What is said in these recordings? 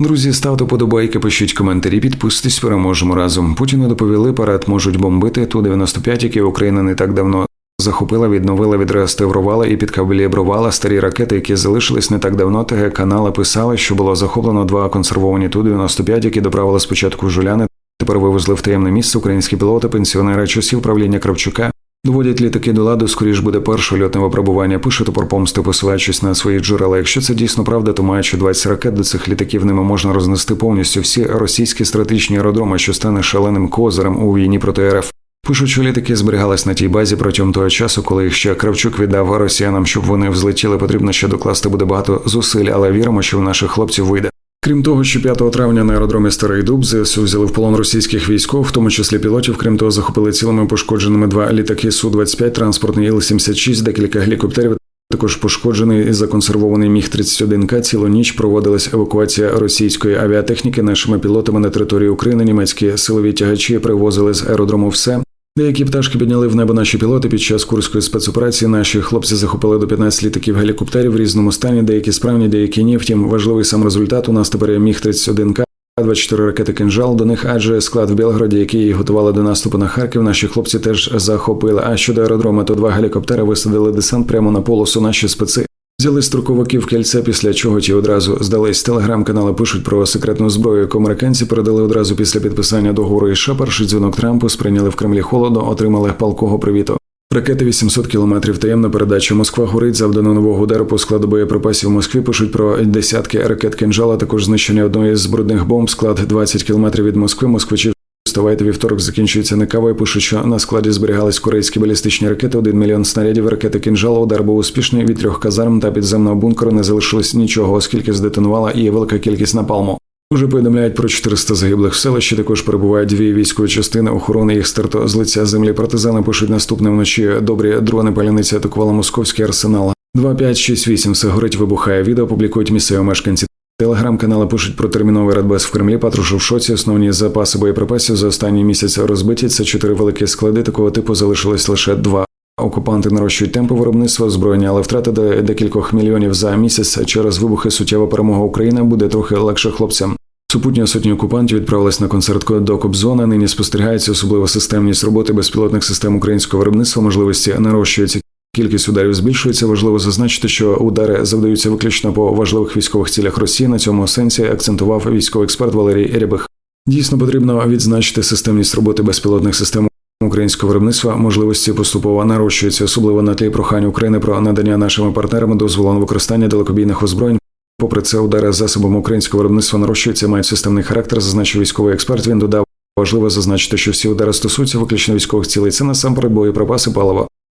Друзі, ставте подобайки, пишіть коментарі, підписуйтесь, переможемо разом. Путіну доповіли, парад можуть бомбити ту 95 які Україна не так давно захопила, відновила, відреставрувала і підкалібрувала старі ракети, які залишились не так давно. ТГ канали писали, що було захоплено два консервовані ту 95 які доправили спочатку жуляни. Тепер вивезли в таємне місце українські пілоти, пенсіонери часів правління Кравчука. Доводять літаки до ладу, скоріш буде перше льотне випробування. Пише топор помсти, посилаючись на свої джерела. Якщо це дійсно правда, то маючи 20 ракет до цих літаків ними можна рознести повністю всі російські стратегічні аеродроми, що стане шаленим козирем у війні проти РФ. Пишуть, що літаки зберігались на тій базі протягом того часу, коли їх ще Кравчук віддав росіянам, щоб вони взлетіли. Потрібно ще докласти буде багато зусиль, але віримо, що в наших хлопців вийде. Крім того, що 5 травня на аеродромі Старий Дуб ЗСУ взяли в полон російських військов, в тому числі пілотів. Крім того, захопили цілими пошкодженими два літаки су 25 транспортний Іл-76, декілька гелікоптерів. Також пошкоджений і законсервований міг 31 к цілу ніч проводилась евакуація російської авіатехніки нашими пілотами на території України. Німецькі силові тягачі привозили з аеродрому все. Деякі пташки підняли в небо наші пілоти під час курської спецоперації. Наші хлопці захопили до 15 літаків гелікоптерів в різному стані. Деякі справні, деякі ні. Втім, важливий сам результат. У нас тепер є міг 31 к 24 ракети кинжал до них, адже склад в Білгороді, який готували до наступу на Харків, наші хлопці теж захопили. А щодо аеродрому, то два гелікоптери висадили десант прямо на полосу. Наші специ взяли строковиків кільце, після чого ті одразу здались. Телеграм-канали пишуть про секретну зброю, яку американці передали одразу після підписання договору. США перший дзвінок Трампу сприйняли в Кремлі холодно, отримали палкого привіту. Ракети 800 кілометрів. Таємна передача. Москва горить завдано нового удару по складу боєприпасів Москві. Пишуть про десятки ракет кинжала. Також знищення одної з брудних бомб. Склад 20 кілометрів від Москви. Москвичі вставайте вівторок. Закінчується не кава. і Пишуть, що на складі зберігались корейські балістичні ракети. Один мільйон снарядів. Ракети кинжала. Удар був успішний. Від трьох казарм та підземного бункеру не залишилось нічого, оскільки здетонувала і велика кількість напалму. Уже повідомляють про 400 загиблих в селищі. Також перебувають дві військові частини охорони їх стерто з лиця землі. Партизани пишуть наступне вночі. Добрі дрони паляниці атакували московський арсенал. 2, 5, 6, 8. Все горить, вибухає. Відео публікують місцеві мешканці. Телеграм-канали пишуть про терміновий радбез в Кремлі. Патрушев в шоці. Основні запаси боєприпасів за останній місяць розбиті. Це чотири великі склади. Такого типу залишилось лише два. Окупанти нарощують темпи виробництва озброєння, але втрати до декількох мільйонів за місяць через вибухи суттєва перемога України буде трохи легше хлопцям. Супутня сотні окупантів відправилась на концерт до Кобзона. Нині спостерігається особлива системність роботи безпілотних систем українського виробництва. Можливості нарощуються. Кількість ударів збільшується. Важливо зазначити, що удари завдаються виключно по важливих військових цілях Росії. На цьому сенсі акцентував військовий експерт Валерій Рябих. Дійсно потрібно відзначити системність роботи безпілотних систем українського виробництва. Можливості поступово нарощуються, особливо на тлі прохань України про надання нашими партнерами дозволу на використання далекобійних озброєнь. Попри це, удари засобами українського виробництва нарощуються, мають системний характер, зазначив військовий експерт. Він додав, важливо зазначити, що всі удари стосуються виключно військових цілей. Це насамперед боєприпаси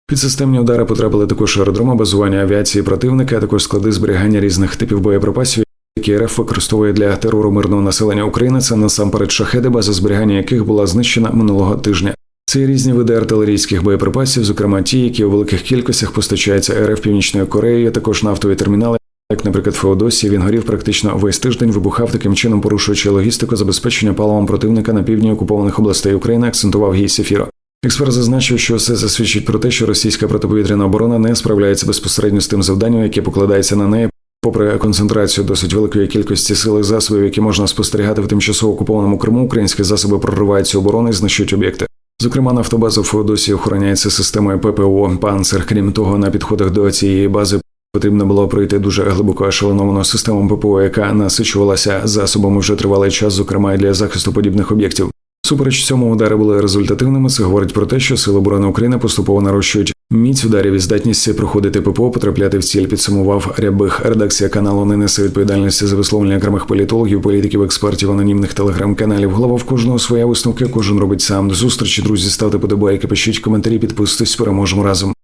палива. Підсистемні удари потрапили також аеродроми базування авіації противника, а також склади зберігання різних типів боєприпасів, які РФ використовує для терору мирного населення України. Це насамперед шахеди, база зберігання яких була знищена минулого тижня. Це різні види артилерійських боєприпасів, зокрема ті, які у великих кількостях постачаються РФ Північної Кореї, також нафтові термінали. Як, наприклад, Феодосії, він горів практично весь тиждень, вибухав таким чином, порушуючи логістику забезпечення паливом противника на півдні окупованих областей України, акцентував гій Сефіро. Експерт зазначив, що все засвідчить про те, що російська протиповітряна оборона не справляється безпосередньо з тим завданням, яке покладається на неї, попри концентрацію досить великої кількості сил і засобів, які можна спостерігати в тимчасово окупованому Криму. Українські засоби проривають цю оборону і знищують об'єкти. Зокрема, нафтобаза в Феодосії охороняється системою ППО «Панцер». Крім того, на підходах до цієї бази потрібно було пройти дуже глибоко ешелоновану систему ППО, яка насичувалася засобами вже тривалий час, зокрема і для захисту подібних об'єктів. Супереч цьому удари були результативними. Це говорить про те, що сили оборони України поступово нарощують міць ударів і здатність проходити ППО, потрапляти в ціль. Підсумував рябих. Редакція каналу не несе відповідальності за висловлення окремих політологів, політиків, експертів, анонімних телеграм-каналів. Голова в кожного своя висновки, кожен робить сам. До зустрічі, друзі, ставте подобайки, пишіть коментарі, підписуйтесь, переможемо разом.